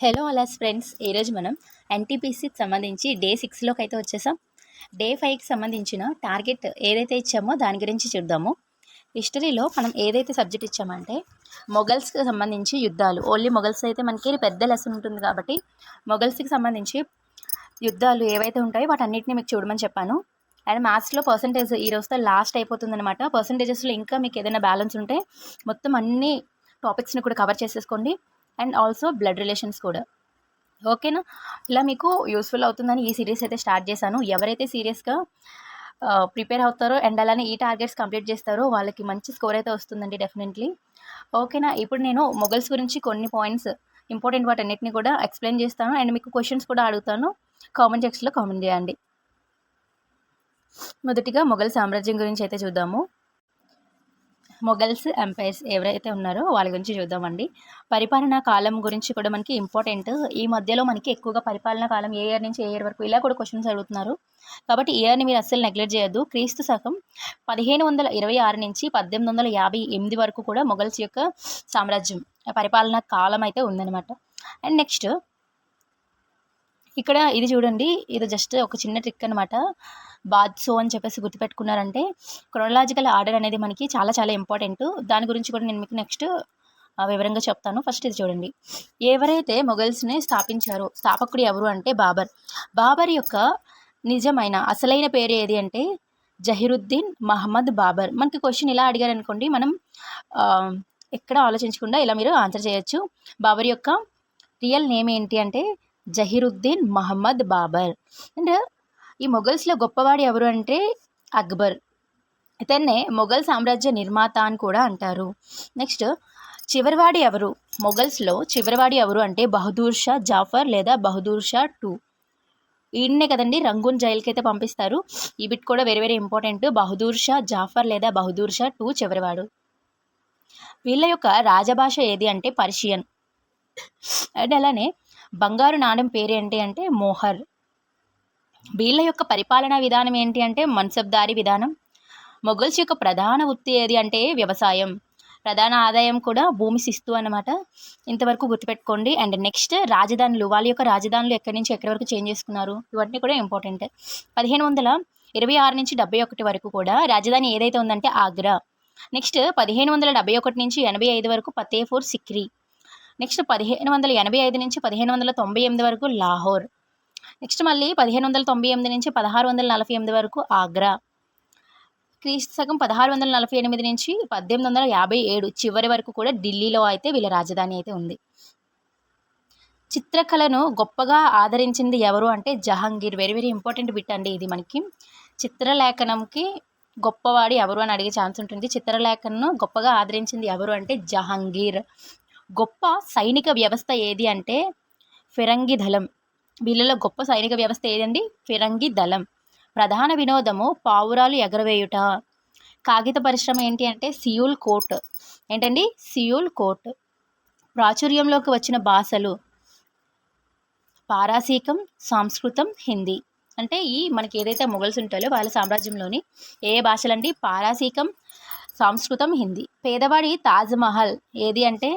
Hello అలాస్ friends ఈరోజు మనం ఎన్టీపీసీకి సంబంధించి డే సిక్స్లోకి అయితే వచ్చేసాం. డే ఫైవ్కి సంబంధించిన టార్గెట్ ఏదైతే ఇచ్చామో దాని గురించి చూద్దాము. హిస్టరీలో మనం ఏదైతే సబ్జెక్ట్ ఇచ్చామంటే మొగల్స్కి సంబంధించి యుద్ధాలు. ఓన్లీ మొగల్స్ అయితే మనకి పెద్ద లెసన్ ఉంటుంది కాబట్టి మొగల్స్కి సంబంధించి యుద్ధాలు ఏవైతే ఉంటాయో వాటన్నిటిని మీకు చూడమని చెప్పాను. అండ్ మ్యాథ్స్లో పర్సంటేజ్ ఈ రోజుతో లాస్ట్ అయిపోతుంది అనమాట పర్సంటేజెస్లో ఇంకా మీకు ఏదైనా బ్యాలెన్స్ ఉంటే మొత్తం అన్ని టాపిక్స్ని కూడా కవర్ చేసేసుకోండి. అండ్ ఆల్సో బ్లడ్ రిలేషన్స్ కూడా. ఓకేనా? ఇలా మీకు యూస్ఫుల్ అవుతుందని ఈ సిరీస్ అయితే స్టార్ట్ చేశాను. ఎవరైతే సీరియస్గా ప్రిపేర్ అవుతారో అండ్ అలానే ఈ టార్గెట్స్ కంప్లీట్ చేస్తారో వాళ్ళకి మంచి స్కోర్ అయితే వస్తుందండి డెఫినెట్లీ. ఓకేనా? ఇప్పుడు నేను మొగల్స్ గురించి కొన్ని పాయింట్స్ ఇంపార్టెంట్ వాటి అన్నిటిని కూడా ఎక్స్ప్లెయిన్ చేస్తాను. అండ్ మీకు క్వశ్చన్స్ కూడా అడుగుతాను. కామెంట్ సెక్షన్లో కామెంట్ చేయండి. మొదటిగా మొఘల్ సామ్రాజ్యం గురించి అయితే చూద్దాము. మొఘల్స్ ఎంపైర్స్ ఎవరైతే ఉన్నారో వాళ్ళ గురించి చూద్దామండి. పరిపాలనా కాలం గురించి కూడా మనకి ఇంపార్టెంట్ ఈ మధ్యలో మనకి ఎక్కువగా పరిపాలనా కాలం ఏ ఇయర్ నుంచి ఏ ఇయర్ వరకు ఇలా కూడా క్వశ్చన్స్ అడుగుతున్నారు. కాబట్టి ఇయర్ని మీరు అస్సలు నెగ్లెక్ట్ చేయొద్దు. క్రీస్తు శకం పదిహేను వందల ఇరవై ఆరు నుంచి పద్దెనిమిది వందల యాభై ఎనిమిది వరకు కూడా మొఘల్స్ యొక్క సామ్రాజ్యం పరిపాలనా కాలం అయితే ఉందన్నమాట. అండ్ నెక్స్ట్ ఇక్కడ ఇది చూడండి ఇది జస్ట్ ఒక చిన్న ట్రిక్ అనమాట బాత్సో అని చెప్పేసి గుర్తుపెట్టుకున్నారంటే క్రొనలాజికల్ ఆర్డర్ అనేది మనకి చాలా చాలా ఇంపార్టెంట్ దాని గురించి కూడా నేను మీకు నెక్స్ట్ వివరంగా చెప్తాను. ఫస్ట్ ఇది చూడండి. ఎవరైతే మొఘల్స్ని స్థాపించారో స్థాపకుడు ఎవరు అంటే బాబర్. బాబర్ యొక్క నిజమైన అసలైన పేరు ఏది అంటే జహీరుద్దీన్ మహమ్మద్ బాబర్. మనకి క్వశ్చన్ ఇలా అడిగారు అనుకోండి మనం ఎక్కడ ఆలోచించకుండా ఇలా మీరు ఆన్సర్ చేయొచ్చు. బాబర్ యొక్క రియల్ నేమ్ ఏంటి అంటే జహీరుద్దీన్ మహమ్మద్ బాబర్. అండ్ ఈ మొఘల్స్లో గొప్పవాడు ఎవరు అంటే అక్బర్. ఇతన్నే మొఘల్ సామ్రాజ్య నిర్మాత అని కూడా అంటారు. నెక్స్ట్ చివరివాడి ఎవరు? మొఘల్స్లో చివరివాడి ఎవరు అంటే బహదూర్ షా జాఫర్ లేదా బహదూర్ షా టూ. ఈయన్నే కదండి రంగూన్ జైలుకి అయితే పంపిస్తారు. ఈ బిట్ కూడా వేరే వేరే ఇంపార్టెంట్. బహదూర్ షా జాఫర్ లేదా బహదూర్ షా టూ చివరివాడు. వీళ్ళ యొక్క రాజభాష ఏది అంటే పర్షియన్. అండ్ అలానే బంగారు నాణెం పేరు ఏంటి అంటే మోహర్. వీళ్ళ యొక్క పరిపాలనా విధానం ఏంటి అంటే మన్సబ్దారీ విధానం. మొఘల్స్ యొక్క ప్రధాన వృత్తి ఏది అంటే వ్యవసాయం. ప్రధాన ఆదాయం కూడా భూమి శిస్తు అనమాట ఇంతవరకు గుర్తుపెట్టుకోండి. అండ్ నెక్స్ట్ రాజధానులు. వాళ్ళ యొక్క రాజధానులు ఎక్కడి నుంచి ఎక్కడి వరకు చేంజ్ చేసుకున్నారు? ఇవన్నీ కూడా ఇంపార్టెంట్. పదిహేను వందల ఇరవై ఆరు నుంచి డెబ్బై ఒకటి వరకు కూడా రాజధాని ఏదైతే ఉందంటే ఆగ్రా. నెక్స్ట్ పదిహేను వందల డెబ్బై ఒకటి నుంచి ఎనభై ఐదు వరకు ఫతేపూర్ సిక్రీ. నెక్స్ట్ పదిహేను వందల ఎనభై ఐదు నుంచి పదిహేను వందల తొంభై ఎనిమిది వరకు లాహోర్. నెక్స్ట్ మళ్ళీ పదిహేను వందల తొంభై ఎనిమిది నుంచి పదహారు వందల నలభై ఎనిమిది వరకు ఆగ్రా. క్రీస్తు శకం పదహారు వందల నలభై ఎనిమిది నుంచి పద్దెనిమిది వందల యాభై ఏడు చివరి వరకు కూడా ఢిల్లీలో అయితే వీళ్ళ రాజధాని అయితే ఉంది. చిత్రకళను గొప్పగా ఆదరించింది ఎవరు అంటే Jahangir. Very very important bit అండి ఇది మనకి. చిత్రలేఖనంకి గొప్పవాడు ఎవరు అని అడిగే ఛాన్స్ ఉంటుంది. చిత్రలేఖనను గొప్పగా ఆదరించింది ఎవరు అంటే జహాంగీర్. గొప్ప సైనిక వ్యవస్థ ఏది అంటే ఫిరంగి దళం. వీళ్ళలో గొప్ప సైనిక వ్యవస్థ ఏదండి? ఫిరంగి దళం. ప్రధాన వినోదము పావురాలు ఎగరవేయుట. కాగిత పరిశ్రమ ఏంటి అంటే సియూల్ కోట్. ఏంటండి? సియూల్ కోట్. ప్రాచుర్యంలోకి వచ్చిన భాషలు పారాసీకం సంస్కృతం హిందీ. అంటే ఈ మనకి ఏదైతే మొఘల్స్ ఉంటాయో వాళ్ళ సామ్రాజ్యంలోని ఏ భాషలండి? పారాసీకం సంస్కృతం హిందీ. పేదవాడి తాజ్మహల్ ఏది అంటే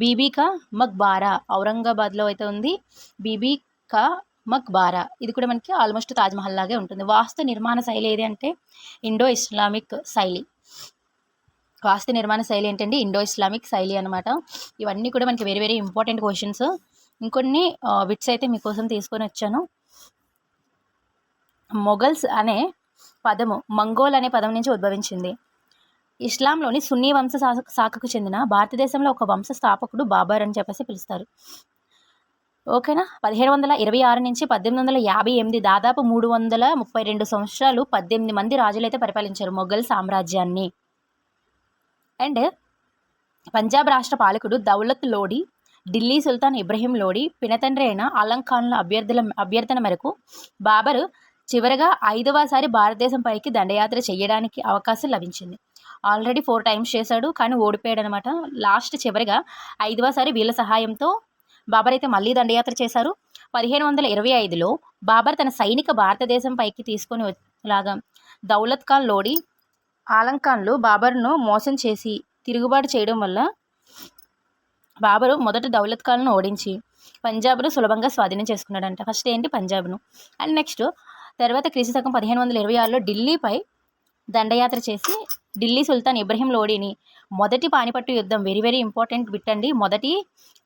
బీబీకా మక్బారా. ఔరంగాబాద్లో అయితే ఉంది. బీబీకా మక్బారా. ఇది కూడా మనకి ఆల్మోస్ట్ తాజ్మహల్ లాగే ఉంటుంది. వాస్తు నిర్మాణ శైలి ఏది అంటే ఇండో ఇస్లామిక్ శైలి. వాస్తు నిర్మాణ శైలి ఏంటంటే ఇండో ఇస్లామిక్ శైలి అనమాట ఇవన్నీ కూడా మనకి వెరీ వెరీ ఇంపార్టెంట్ క్వశ్చన్స్. ఇంకొన్ని బిట్స్ అయితే మీకోసం తీసుకొని వచ్చాను. మొఘల్స్ అనే పదము మంగోల్ అనే పదం నుంచి ఉద్భవించింది. ఇస్లాంలోని సున్నీ వంశ శాఖకు చెందిన భారతదేశంలో ఒక వంశ స్థాపకుడు బాబర్ అని చెప్పేసి పిలుస్తారు. ఓకేనా? పదిహేడు వందల ఇరవై ఆరు నుంచి పద్దెనిమిది వందల యాభై ఎనిమిది దాదాపు మూడు వందల ముప్పై రెండు సంవత్సరాలు పద్దెనిమిది మంది రాజులైతే పరిపాలించారు మొఘల్ సామ్రాజ్యాన్ని. అండ్ పంజాబ్ రాష్ట్ర పాలకుడు దౌలత్ లోడి ఢిల్లీ సుల్తాన్ ఇబ్రహీం లోడి పినతండ్రి అయిన అలంఖాన్ల అభ్యర్థుల అభ్యర్థన మేరకు బాబర్ చివరగా ఐదవసారి భారతదేశంపైకి దండయాత్ర చేయడానికి అవకాశం లభించింది. ఆల్రెడీ ఫోర్ టైమ్స్ చేశాడు కానీ ఓడిపోయాడు అనమాట లాస్ట్ చివరిగా ఐదవసారి వీళ్ళ సహాయంతో బాబర్ అయితే మళ్ళీ దండయాత్ర చేశారు. పదిహేను వందల ఇరవై ఐదులో బాబర్ తన సైనిక భారతదేశం పైకి తీసుకొని లాగా దౌలత్ ఖాన్ లోడి ఆలంఖాన్లు బాబర్ను మోసం చేసి తిరుగుబాటు చేయడం వల్ల బాబరు మొదట దౌలత్ ఖాన్ను ఓడించి పంజాబ్ను సులభంగా స్వాధీనం చేసుకున్నాడంట. ఫస్ట్ ఏంటి? పంజాబ్ను. అండ్ నెక్స్ట్ తర్వాత క్రీస్తు శకం పదిహేను వందల ఇరవై ఆరులో ఢిల్లీపై దండయాత్ర చేసి ఢిల్లీ సుల్తాన్ ఇబ్రహీం లోడీని. మొదటి పానిపట్టు యుద్ధం వెరీ వెరీ ఇంపార్టెంట్ బిట్ అండి. మొదటి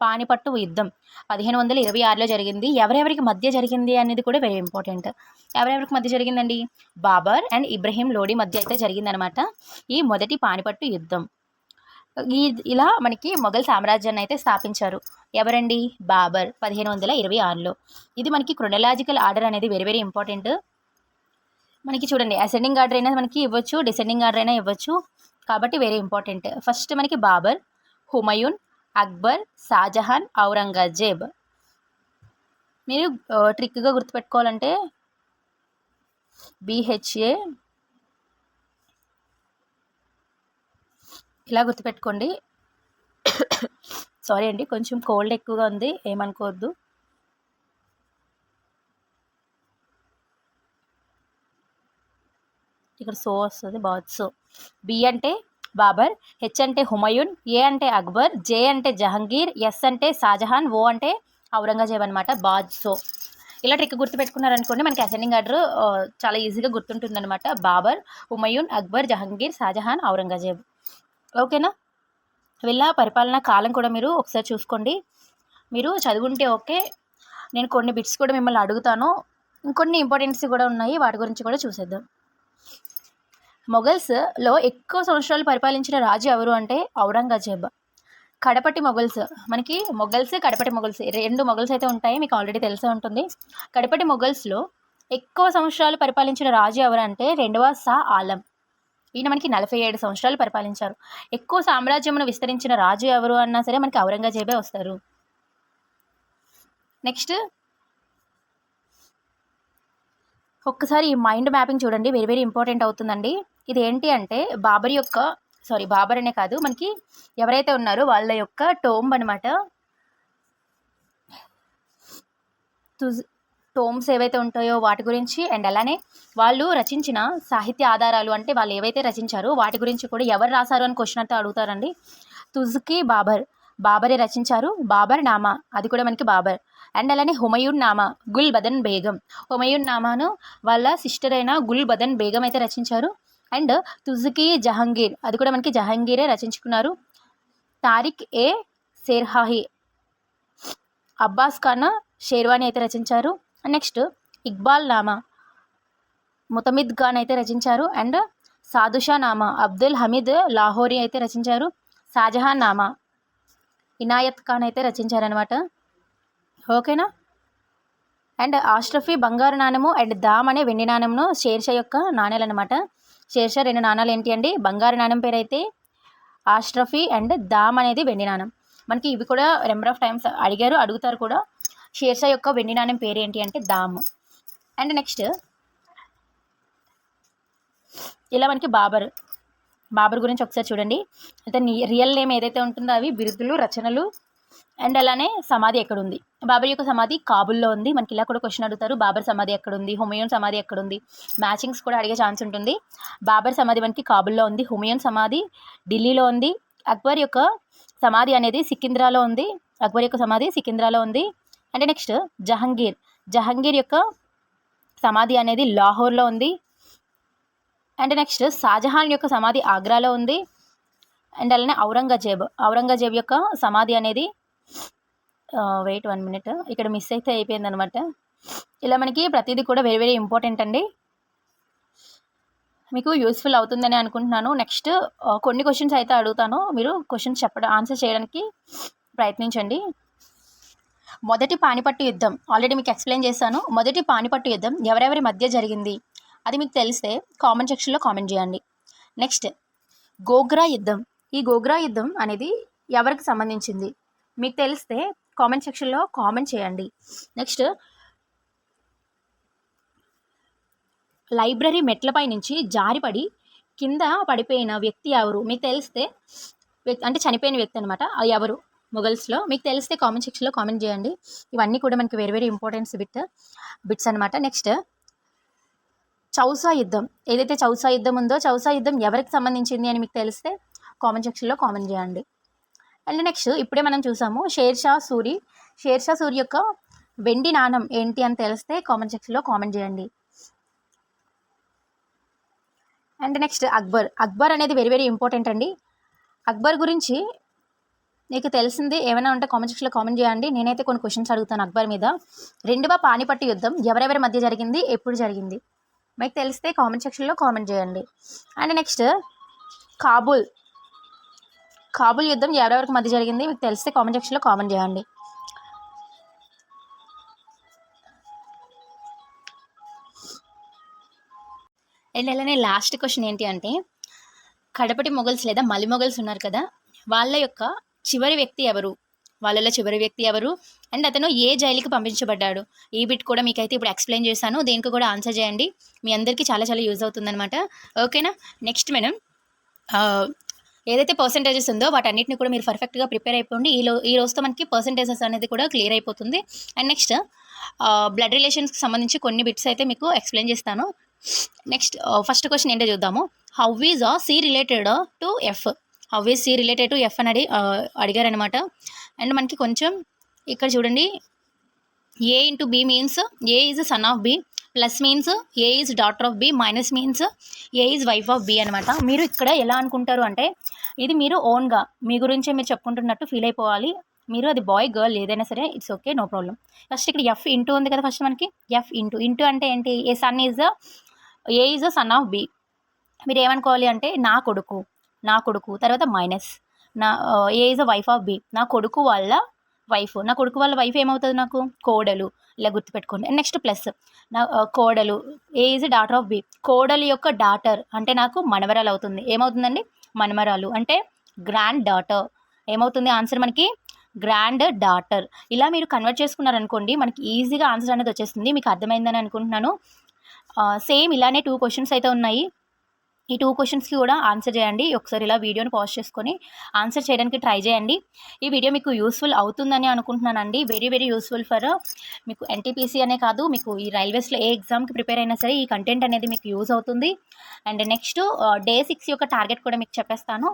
పానిపట్టు యుద్ధం పదిహేను వందల ఇరవై ఆరులో జరిగింది. ఎవరెవరికి మధ్య జరిగింది అనేది కూడా వెరీ ఇంపార్టెంట్ ఎవరెవరికి మధ్య జరిగిందండి? బాబర్ అండ్ ఇబ్రహీం లోడీ మధ్య అయితే జరిగిందనమాట ఈ మొదటి పానిపట్టు యుద్ధం. ఈ ఇలా మనకి మొఘల్ సామ్రాజ్యాన్ని అయితే స్థాపించారు. ఎవరండి? బాబర్ పదిహేను వందల ఇరవై ఆరులో. ఇది మనకి క్రొనలాజికల్ ఆర్డర్ అనేది వెరీ వెరీ ఇంపార్టెంట్ మనకి చూడండి అసెండింగ్ ఆర్డర్ అయినా మనకి ఇవ్వచ్చు డిసెండింగ్ ఆర్డర్ అయినా ఇవ్వచ్చు. కాబట్టి వెరీ ఇంపార్టెంట్ ఫస్ట్ మనకి బాబర్ హుమయూన్ అక్బర్ షాజహాన్ ఔరంగజేబ్. మీరు ట్రిక్గా గుర్తుపెట్టుకోవాలంటే బిహెచ్ఏ ఇలా గుర్తుపెట్టుకోండి. సారీ అండి కొంచెం కోల్డ్ ఎక్కువగా ఉంది ఏమనుకోవద్దు. ఇక్కడ సో వస్తుంది బాత్ సో. బి అంటే బాబర్ హెచ్ అంటే హుమయూన్ ఏ అంటే అక్బర్ జే అంటే జహంగీర్ ఎస్ అంటే షాజహాన్ ఓ అంటే ఔరంగజేబ్ అనమాట బాద్ సో. ఇలా ట్రిక్ గుర్తుపెట్టుకున్నారనుకోండి మనకి అసెండింగ్ ఆర్డర్ చాలా ఈజీగా గుర్తుంటుందన్నమాట. బాబర్ హుమయూన్ అక్బర్ జహంగీర్ షాజహాన్ ఔరంగజేబ్. ఓకేనా వీళ్ళ పరిపాలన కాలం కూడా మీరు ఒకసారి చూసుకోండి. మీరు చదువుంటే ఓకే. నేను కొన్ని బిట్స్ కూడా మిమ్మల్ని అడుగుతాను. ఇంకొన్ని ఇంపార్టెన్స్ కూడా ఉన్నాయి వాటి గురించి కూడా చూసేద్దాం. మొఘల్స్లో ఎక్కువ సంవత్సరాలు పరిపాలించిన రాజు ఎవరు అంటే ఔరంగజేబ్. కడపటి మొఘల్స్. మనకి మొఘల్స్ కడపటి మొఘల్స్. రెండు మొఘల్స్ అయితే ఉంటాయి మీకు ఆల్రెడీ తెలిసే ఉంటుంది. కడపటి మొఘల్స్లో ఎక్కువ సంవత్సరాలు పరిపాలించిన రాజు ఎవరు అంటే రెండవ సా ఆలం. ఈయన మనకి నలభై ఏడు సంవత్సరాలు పరిపాలించారు. ఎక్కువ సామ్రాజ్యమును విస్తరించిన రాజు ఎవరు అన్నా సరే మనకి ఔరంగజేబే వస్తారు. నెక్స్ట్ ఒక్కసారి ఈ మైండ్ మ్యాపింగ్ చూడండి. వెరీ వెరీ ఇంపార్టెంట్ అవుతుందండి. ఇది ఏంటి అంటే బాబర్ యొక్క సారీ బాబర్ అనే కాదు మనకి ఎవరైతే ఉన్నారో వాళ్ళ యొక్క టోంబ్ అనమాట తుజ్ టోమ్స్ ఏవైతే ఉంటాయో వాటి గురించి అండ్ అలానే వాళ్ళు రచించిన సాహిత్య ఆధారాలు అంటే వాళ్ళు ఏవైతే రచించారో వాటి గురించి కూడా ఎవరు రాశారు అని క్వశ్చన్ అయితే అడుగుతారండి. తుజ్కి బాబర్ బాబరే రచించారు. బాబర్ నామా అది కూడా మనకి బాబర్. అండ్ అలానే హుమయూన్ నామా గుల్ బదన్ బేగం. హుమయూన్ నామాను వాళ్ళ సిస్టర్ అయిన గుల్ బదన్ బేగం అయితే రచించారు. అండ్ తుజుకి జహంగీర్ అది కూడా మనకి జహంగీరే రచించుకున్నారు. తారిక్ ఏ సేర్హాహి అబ్బాస్ ఖాన్ షేర్వాణి అయితే రచించారు. నెక్స్ట్ ఇక్బాల్ నామా ముతమిద్ ఖాన్ అయితే రచించారు. అండ్ సాదుషా నామా అబ్దుల్ హమీద్ లాహోరీ అయితే రచించారు. షాజహాన్ నామా ఇనాయత్ ఖాన్ అయితే రచించారనమాట ఓకేనా? అండ్ ఆష్రఫీ బంగారు నాణెము అండ్ దామ్ అనే వెండి నాణెంను షేర్షా యొక్క నాణ్యాలు అనమాట షేర్షా రెండు నాణాలు ఏంటి అండి? బంగారు నాణెం పేరు అయితే ఆస్ట్రఫీ అండ్ దామ్ అనేది వెండి నాణం. మనకి ఇవి కూడా నెంబర్ ఆఫ్ టైమ్స్ అడిగారు అడుగుతారు కూడా. షేర్షా యొక్క వెండి నాణ్యం పేరు ఏంటి అంటే దామ్. అండ్ నెక్స్ట్ ఇలా మనకి బాబర్. బాబర్ గురించి ఒకసారి చూడండి. అయితే రియల్ నేమ్ ఏదైతే ఉంటుందో అవి బిరుదులు రచనలు అండ్ అలానే సమాధి ఎక్కడ ఉంది బాబర్ యొక్క సమాధి కాబుల్లో ఉంది. మనకి ఇలా కూడా క్వశ్చన్ అడుగుతారు. బాబర్ సమాధి ఎక్కడ ఉంది హుమయూన్ సమాధి ఎక్కడ ఉంది మ్యాచింగ్స్ కూడా అడిగే ఛాన్స్ ఉంటుంది. బాబర్ సమాధి మనకి కాబుల్లో ఉంది. హుమయూన్ సమాధి ఢిల్లీలో ఉంది. అక్బర్ యొక్క సమాధి అనేది సికింద్రాలో ఉంది. అక్బర్ యొక్క సమాధి సికింద్రాలో ఉంది. అంటే నెక్స్ట్ జహంగీర్. జహంగీర్ యొక్క సమాధి అనేది లాహోర్లో ఉంది. అండ్ నెక్స్ట్ షాజహాన్ యొక్క సమాధి ఆగ్రాలో ఉంది. అండ్ అలానే ఔరంగజేబ్. ఔరంగజేబ్ యొక్క సమాధి అనేది వెయిట్ వన్ మినిట్ ఇక్కడ మిస్ అయితే అయిపోయింది అనమాట ఇలా మనకి ప్రతిదీ కూడా వెరీ వెరీ ఇంపార్టెంట్ అండి. మీకు యూస్ఫుల్ అవుతుందని అనుకుంటున్నాను. నెక్స్ట్ కొన్ని క్వశ్చన్స్ అయితే అడుగుతాను. మీరు క్వశ్చన్స్ చెప్పడం ఆన్సర్ చేయడానికి ప్రయత్నించండి. మొదటి పానిపట్టు యుద్ధం. ఆల్రెడీ మీకు ఎక్స్ప్లెయిన్ చేశాను. మొదటి పానిపట్టు యుద్ధం ఎవరెవరి మధ్య జరిగింది? అది మీకు తెలిస్తే కామెంట్ సెక్షన్లో కామెంట్ చేయండి. నెక్స్ట్ గోగ్రా యుద్ధం. ఈ గోగ్రా యుద్ధం అనేది ఎవరికి సంబంధించింది? మీకు తెలిస్తే కామెంట్ సెక్షన్లో కామెంట్ చేయండి. నెక్స్ట్ లైబ్రరీ మెట్లపై నుంచి జారిపడి కింద పడిపోయిన వ్యక్తి ఎవరు? మీకు తెలిస్తే అంటే చనిపోయిన వ్యక్తి అనమాట అది ఎవరు? మొగల్స్లో మీకు తెలిస్తే కామెంట్ సెక్షన్లో కామెంట్ చేయండి. ఇవన్నీ కూడా మనకి వేరే వేరే ఇంపార్టెన్స్ బిట్ బిట్స్ అనమాట నెక్స్ట్ చౌసా యుద్ధం. ఏదైతే చౌసా యుద్ధం ఉందో చౌసా యుద్ధం ఎవరికి సంబంధించింది అని మీకు తెలిస్తే కామెంట్ సెక్షన్లో కామెంట్ చేయండి. అండ్ నెక్స్ట్ ఇప్పుడే మనం చూసాము షేర్షా సూరి. షేర్షా సూరి యొక్క వెండి నాణం ఏంటి అని తెలిస్తే కామెంట్ సెక్షన్లో కామెంట్ చేయండి. And next Akbar. అక్బర్ అనేది వెరీ వెరీ ఇంపార్టెంట్ అండి. అక్బర్ గురించి నీకు తెలిసింది ఏమైనా ఉంటే కామెంట్ సెక్షన్లో కామెంట్ చేయండి. నేనైతే కొన్ని క్వశ్చన్స్ అడుగుతాను అక్బర్ మీద. రెండవ పానిపట్టు యుద్ధం ఎవరెవరి మధ్య జరిగింది? ఎప్పుడు జరిగింది? మీకు తెలిస్తే కామెంట్ సెక్షన్లో కామెంట్ చేయండి. And next Kabul. కాబూల్ యుద్ధం ఎవరెవరికి మధ్య జరిగింది? మీకు తెలిస్తే కామెంట్ సెక్షన్లో కామెంట్ చేయండి. అండ్ అలానే లాస్ట్ క్వశ్చన్ ఏంటి అంటే కడపటి మొగల్స్ లేదా మలి మొగల్స్ ఉన్నారు కదా వాళ్ళ యొక్క చివరి వ్యక్తి ఎవరు? వాళ్ళలో చివరి వ్యక్తి ఎవరు? అండ్ అతను ఏ జైలుకి పంపించబడ్డాడు? ఈ బిట్ కూడా మీకైతే ఇప్పుడు ఎక్స్ప్లెయిన్ చేశాను. దీనికి కూడా ఆన్సర్ చేయండి. మీ అందరికీ చాలా చాలా యూజ్ అవుతుందన్నమాట. ఓకేనా? నెక్స్ట్ మేడం ఏదైతే పర్సంటేజెస్ ఉందో వాటన్నిటిని కూడా మీరు పర్ఫెక్ట్గా ప్రిపేర్ అయిపోండి. ఈ ఈ రోజుతో మనకి పర్సంటేజెస్ అనేది కూడా క్లియర్ అయిపోతుంది. అండ్ నెక్స్ట్ బ్లడ్ రిలేషన్స్కి సంబంధించి కొన్ని బిట్స్ అయితే మీకు ఎక్స్ప్లెయిన్ చేస్తాను. నెక్స్ట్ ఫస్ట్ క్వశ్చన్ ఏంటో చూద్దాము. How is uh C related to F how is C related to F అని అడి అడిగారనమాట అండ్ మనకి కొంచెం ఇక్కడ చూడండి. A into B means A is son of B plus means A is daughter of B minus means A is wife of B అనమాట మీరు ఇక్కడ ఎలా అనుకుంటారు అంటే ఇది మీరు ఓన్గా మీ గురించే మీరు చెప్పుకుంటున్నట్టు ఫీల్ అయిపోవాలి. మీరు అది బాయ్ గర్ల్ ఏదైనా సరే it's okay no problem first ఇక్కడ ఎఫ్ ఇంటూ ఉంది కదా ఫస్ట్ మనకి? ఎఫ్ ఇంటూ ఇంటూ అంటే ఏంటి? A son is A is son of B మీరు ఏమనుకోవాలి అంటే నా కొడుకు నా కొడుకు తర్వాత మైనస్ నా A is a wife of B నా కొడుకు వాళ్ళ వైఫ్ నా కొడుకు వాళ్ళ వైఫ్ ఏమవుతుంది నాకు? కోడలు. ఇలా గుర్తుపెట్టుకోండి. అండ్ నెక్స్ట్ ప్లస్ నా కోడలు. A is daughter of B కోడలు యొక్క డాటర్ అంటే నాకు మనవరాలు అవుతుంది. ఏమవుతుందండి? మనమరాలు. అంటే గ్రాండ్ డాటర్ ఏమవుతుంది? ఆన్సర్ మనకి గ్రాండ్ డాటర్ ఇలా మీరు కన్వర్ట్ చేసుకున్నారనుకోండి మనకి ఈజీగా ఆన్సర్ అనేది వచ్చేస్తుంది. మీకు అర్థమైందని అనుకుంటున్నాను. సేమ్ ఇలానే టూ క్వశ్చన్స్ అయితే ఉన్నాయి. ఈ టూ క్వశ్చన్స్కి కూడా ఆన్సర్ చేయండి. ఒకసారి ఇలా వీడియోని పాజ్ చేసుకొని ఆన్సర్ చేయడానికి ట్రై చేయండి. ఈ వీడియో మీకు యూస్ఫుల్ అవుతుందని అనుకుంటున్నానండి. వెరీ వెరీ యూస్ఫుల్ ఫర్ మీకు ఎన్టీపీసీ అనే కాదు మీకు ఈ రైల్వేస్లో ఏ ఎగ్జామ్కి ప్రిపేర్ అయినా సరే ఈ కంటెంట్ అనేది మీకు యూజ్ అవుతుంది. అండ్ నెక్స్ట్ డే సిక్స్ యొక్క టార్గెట్ కూడా మీకు చెప్పేస్తాను.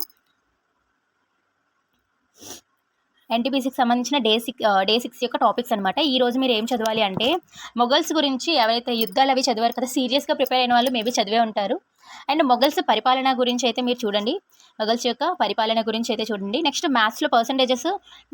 ఎన్టీపీసీకి సంబంధించిన డే సిక్స్ డే సిక్స్ యొక్క టాపిక్స్ అనమాట ఈ రోజు మీరు ఏం చదవాలి అంటే మొఘల్స్ గురించి ఎవరైతే యుద్ధాలు అవి చదివారు కదా సీరియస్గా ప్రిపేర్ అయిన వాళ్ళు మేబీ చదివే ఉంటారు. అండ్ మొఘల్స్ పరిపాలన గురించి అయితే మీరు చూడండి. మొఘల్స్ యొక్క పరిపాలన గురించి అయితే చూడండి. నెక్స్ట్ మ్యాథ్స్లో పర్సంటేజెస్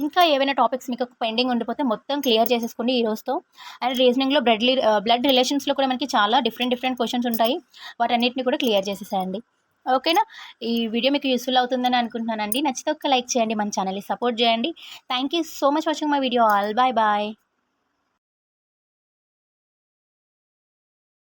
ఇంకా ఏవైనా టాపిక్స్ మీకు పెండింగ్ ఉండిపోతే మొత్తం క్లియర్ చేసేసుకోండి ఈ రోజుతో. అండ్ రీజనింగ్లో బ్లడ్ బ్లడ్ రిలేషన్స్లో కూడా మనకి చాలా డిఫరెంట్ డిఫరెంట్ క్వశ్చన్స్ ఉంటాయి. వాటన్నిటిని కూడా క్లియర్ చేసేసేయండి. ఓకేనా? ఈ వీడియో మీకు యూస్ఫుల్ అవుతుందని అనుకుంటున్నానండి. నచ్చితే ఒక్క లైక్ చేయండి మన ఛానల్ని సపోర్ట్ చేయండి. Thank you so much watching my video all. Bye bye.